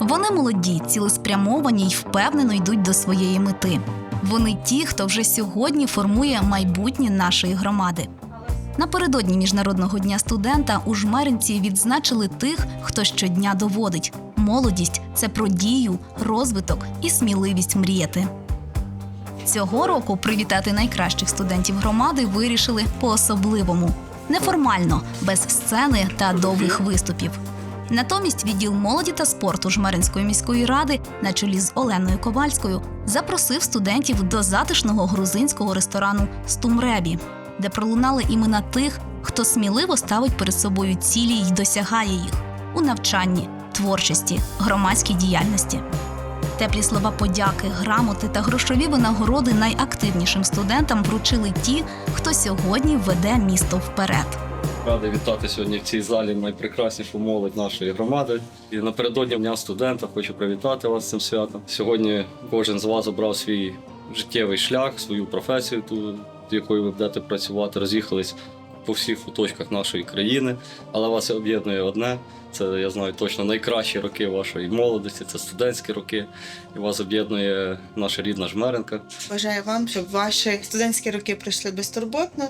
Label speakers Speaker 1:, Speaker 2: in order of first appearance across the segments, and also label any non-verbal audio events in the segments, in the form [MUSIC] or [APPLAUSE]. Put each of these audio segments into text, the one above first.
Speaker 1: Вони молоді, цілеспрямовані й впевнено йдуть до своєї мети. Вони ті, хто вже сьогодні формує майбутнє нашої громади. Напередодні міжнародного дня студента у жмеринці відзначили тих, хто щодня доводить: молодість це про дію, розвиток і сміливість мріяти. Цього року привітати найкращих студентів громади вирішили по-особливому неформально, без сцени та довгих виступів. Натомість відділ молоді та спорту Жмеринської міської ради на чолі з Оленою Ковальською запросив студентів до затишного грузинського ресторану Стумребі, де пролунали імена тих, хто сміливо ставить перед собою цілі й досягає їх у навчанні, творчості, громадській діяльності. Теплі слова подяки, грамоти та грошові винагороди найактивнішим студентам вручили ті, хто сьогодні веде місто вперед.
Speaker 2: Радий вітати сьогодні в цій залі найпрекраснішу молодь нашої громади. І напередодні Дня студента хочу привітати вас цим святом. Сьогодні кожен з вас обрав свій життєвий шлях, свою професію, ту, якою ви будете працювати, роз'їхались по всіх куточках нашої країни, але вас об'єднує одне. Це я знаю точно найкращі роки вашої молодості, це студентські роки. І вас об'єднує наша рідна жмеренка.
Speaker 3: Бажаю вам, щоб ваші студентські роки пройшли безтурботно,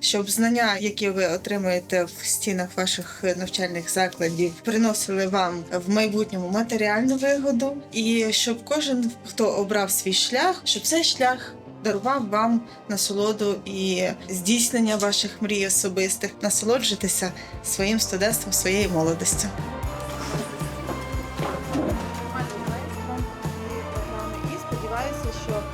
Speaker 3: щоб знання, які ви отримуєте в стінах ваших навчальних закладів, приносили вам в майбутньому матеріальну вигоду, і щоб кожен, хто обрав свій шлях, щоб цей шлях. Дарував вам насолоду і здійснення ваших мрій особистих, насолоджуйтеся своїм студентством, своєю молодістю.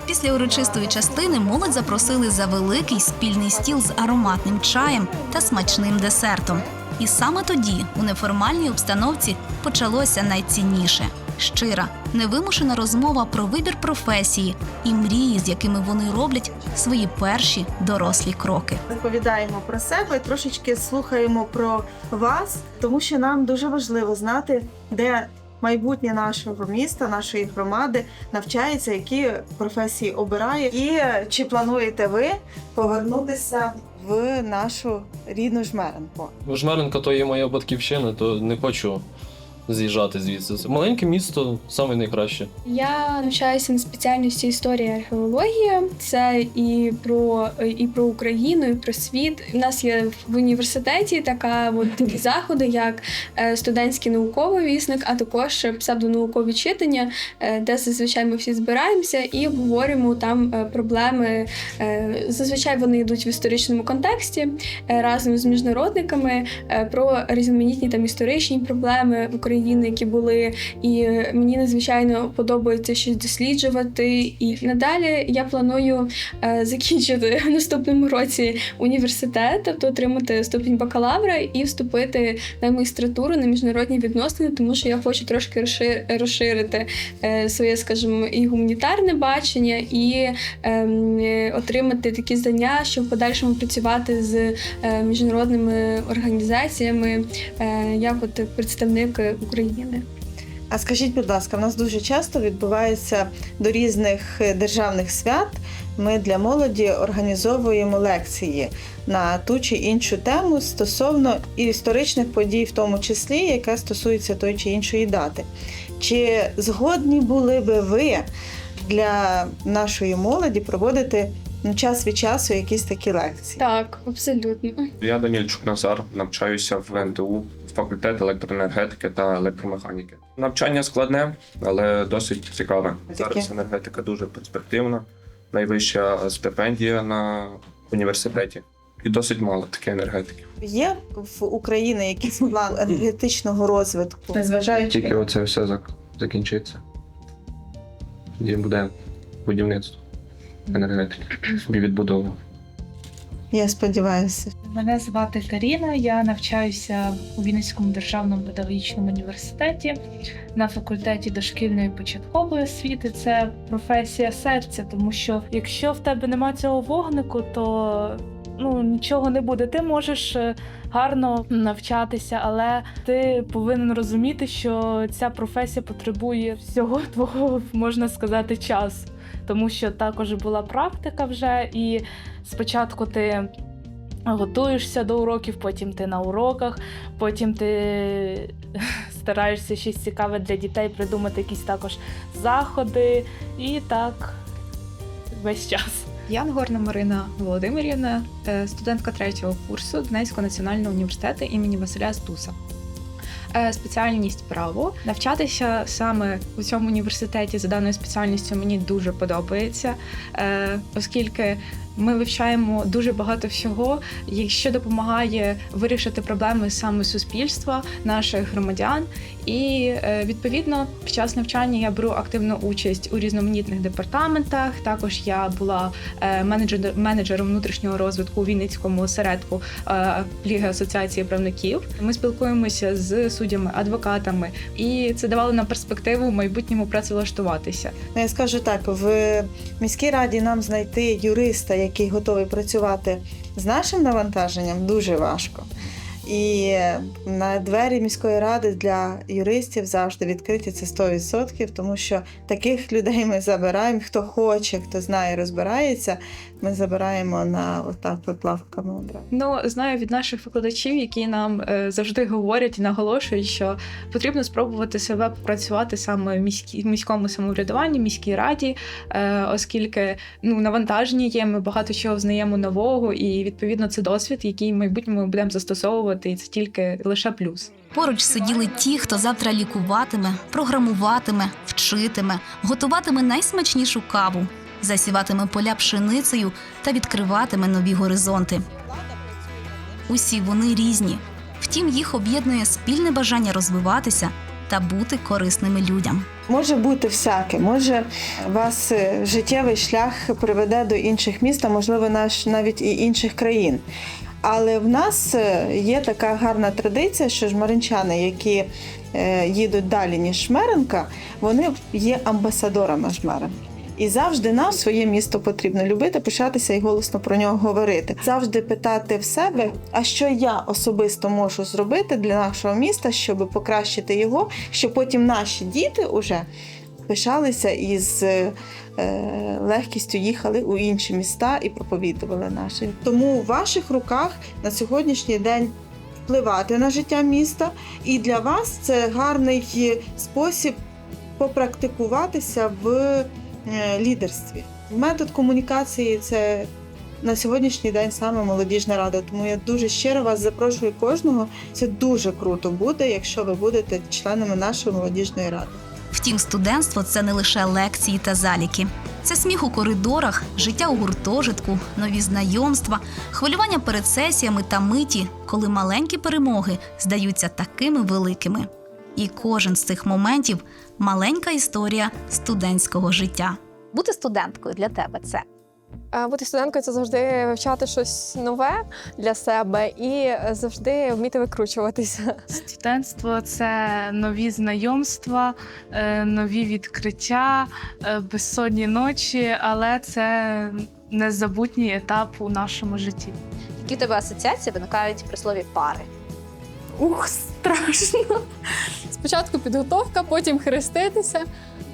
Speaker 1: Після урочистої частини молодь запросили за великий спільний стіл з ароматним чаєм та смачним десертом. І саме тоді, у неформальній обстановці, почалося найцінніше щира, невимушена розмова про вибір професії і мрії, з якими вони роблять свої перші дорослі кроки.
Speaker 3: розповідаємо про себе, трошечки слухаємо про вас, тому що нам дуже важливо знати, де майбутнє нашого міста, нашої громади навчається, які професії обирає, і чи плануєте ви повернутися в нашу рідну жмеренку?
Speaker 4: Жмеренка то є моя батьківщина, то не хочу з'їжджати звідси. Це Маленьке місто саме найкраще.
Speaker 5: Я навчаюся на спеціальності історія і археологія. Це і про і про Україну, і про світ. У нас є в університеті така от такі заходи, як е, студентський науковий вісник, а також псевдонаукові читання, е, де зазвичай ми всі збираємося і обговорюємо там е, проблеми. Зазвичай вони йдуть в історичному контексті разом з міжнародниками про різноманітні там історичні проблеми України, які були і мені надзвичайно подобається щось досліджувати. І надалі я планую е, закінчити в наступному році університет, тобто отримати ступінь бакалавра і вступити на магістратуру на міжнародні відносини, тому що я хочу трошки розширити е, своє, скажімо, і гуманітарне бачення, і ем, отримати такі знання, щоб в подальшому працювати з е, міжнародними організаціями, як от представник України.
Speaker 3: А скажіть, будь ласка, в нас дуже часто відбувається до різних державних свят. Ми для молоді організовуємо лекції на ту чи іншу тему стосовно історичних подій, в тому числі, яка стосується тої чи іншої дати. Чи згодні були би ви для нашої молоді проводити ну, час від часу якісь такі лекції?
Speaker 5: Так, абсолютно.
Speaker 6: Я Данільчук Назар, навчаюся в НТУ, факультет електроенергетики та електромеханіки. Навчання складне, але досить цікаве. Зараз енергетика дуже перспективна, найвища стипендія на університеті. І досить мало таке енергетики.
Speaker 3: Є в Україні якийсь план [LAUGHS] енергетичного розвитку, незважаючи
Speaker 6: Тільки оце все закінчиться. І буде будівництво енергетики, собі відбудова.
Speaker 3: Я сподіваюся.
Speaker 7: Мене звати Каріна. Я навчаюся у Вінницькому державному педагогічному університеті на факультеті дошкільної початкової освіти. Це професія серця, тому що якщо в тебе нема цього вогнику, то ну нічого не буде. Ти можеш е, гарно навчатися, але ти повинен розуміти, що ця професія потребує всього [LAUGHS] твого, можна сказати, часу. Тому що також була практика вже, і спочатку ти готуєшся до уроків, потім ти на уроках, потім ти [LAUGHS] стараєшся щось цікаве для дітей, придумати якісь також заходи і так весь час.
Speaker 8: Янгорна Марина Володимирівна, е, студентка третього курсу Донецького національного університету імені Василя Стуса. Е, Спеціальність право. Навчатися саме у цьому університеті за даною спеціальністю мені дуже подобається, е, оскільки ми вивчаємо дуже багато всього, що допомагає вирішити проблеми саме суспільства, наших громадян. І е, відповідно під час навчання я беру активну участь у різноманітних департаментах. Також я була е, менеджер, менеджером внутрішнього розвитку у Вінницькому осередку е, Ліги асоціації правників. Ми спілкуємося з суддями, адвокатами, і це давало нам перспективу в майбутньому працевлаштуватися.
Speaker 3: Ну, я скажу так: в міській раді нам знайти юриста, який готовий працювати з нашим навантаженням, дуже важко. І на двері міської ради для юристів завжди відкриті це 100%, тому що таких людей ми забираємо. Хто хоче, хто знає, розбирається. Ми забираємо на отак от лавками одразу.
Speaker 8: Ну, знаю від наших викладачів, які нам е, завжди говорять і наголошують, що потрібно спробувати себе попрацювати саме в міській міському самоврядуванні, міській раді, е, оскільки ну навантаження є, ми багато чого взнаємо нового, і відповідно це досвід, який в майбутньому ми будемо застосовувати, і це тільки лише плюс.
Speaker 1: Поруч сиділи ті, хто завтра лікуватиме, програмуватиме, вчитиме, готуватиме найсмачнішу каву, засіватиме поля пшеницею та відкриватиме нові горизонти. Усі вони різні. Втім, їх об'єднує спільне бажання розвиватися та бути корисними людям.
Speaker 3: Може бути всяке. Може, вас е, життєвий шлях приведе до інших міст, а можливо, наш навіть і інших країн. Але в нас е, є така гарна традиція, що жмаринчани, які е, їдуть далі, ніж Жмеренка, вони є амбасадорами Жмеренки. І завжди нам своє місто потрібно любити, пишатися і голосно про нього говорити. Завжди питати в себе, а що я особисто можу зробити для нашого міста, щоб покращити його, щоб потім наші діти уже пишалися і з е, легкістю їхали у інші міста і проповідували наші. Тому у ваших руках на сьогоднішній день впливати на життя міста, і для вас це гарний спосіб попрактикуватися в е, лідерстві. Метод комунікації це на сьогоднішній день саме молодіжна рада. Тому я дуже щиро вас запрошую кожного. Це дуже круто буде, якщо ви будете членами нашої молодіжної ради.
Speaker 1: Втім, студентство це не лише лекції та заліки. Це сміх у коридорах, життя у гуртожитку, нові знайомства, хвилювання перед сесіями та миті, коли маленькі перемоги здаються такими великими. І кожен з цих моментів маленька історія студентського життя.
Speaker 9: Бути студенткою для тебе це
Speaker 10: Бути студенткою це завжди вивчати щось нове для себе і завжди вміти викручуватися.
Speaker 7: Студентство це нові знайомства, е, нові відкриття, е, безсонні ночі, але це незабутній етап у нашому житті.
Speaker 9: які в тебе асоціації виникають при слові пари.
Speaker 10: Ух, страшно. Спочатку підготовка, потім хреститися,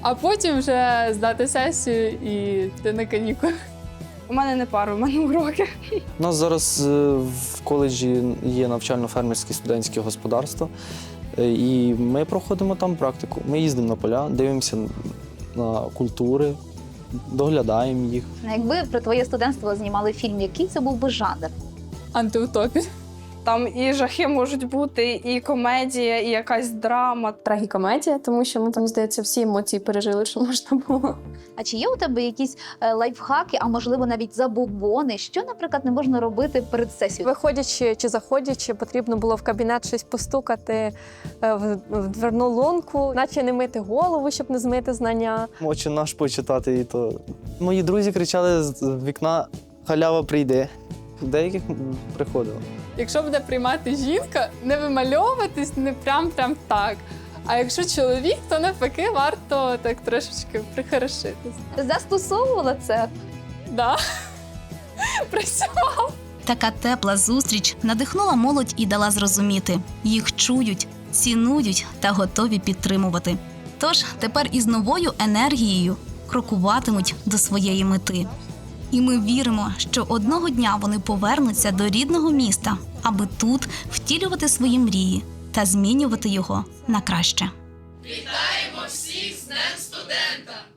Speaker 10: а потім вже здати сесію і йти на канікули. У мене не пара, у мене уроки.
Speaker 11: У нас зараз е, в коледжі є навчально-фермерське студентське господарство, е, і ми проходимо там практику. Ми їздимо на поля, дивимося на культури, доглядаємо їх.
Speaker 9: Якби про твоє студентство знімали фільм, який це був би жанр?
Speaker 10: Антиутопія.
Speaker 5: Там і жахи можуть бути, і комедія, і якась драма.
Speaker 10: Трагікомедія, тому що ми там, здається, всі емоції пережили, що можна було.
Speaker 9: А чи є у тебе якісь е, лайфхаки, а можливо навіть забобони, що, наприклад, не можна робити перед сесією?
Speaker 10: Виходячи чи заходячи, потрібно було в кабінет щось постукати е, в, в дверну лунку, наче не мити голову, щоб не змити знання.
Speaker 11: Очі наш почитати, і то мої друзі кричали з вікна халява прийде. Деяких приходило.
Speaker 10: Якщо буде приймати жінка, не вимальовуватись не прям прям так. А якщо чоловік, то навпаки варто так трошечки прихорошитись.
Speaker 9: Застосовувала це?
Speaker 10: Да. [LAUGHS] Працював.
Speaker 1: Така тепла зустріч надихнула молодь і дала зрозуміти, їх чують, цінують та готові підтримувати. Тож тепер із новою енергією крокуватимуть до своєї мети. І ми віримо, що одного дня вони повернуться до рідного міста, аби тут втілювати свої мрії та змінювати його на краще.
Speaker 12: Вітаємо всіх з Днем студента!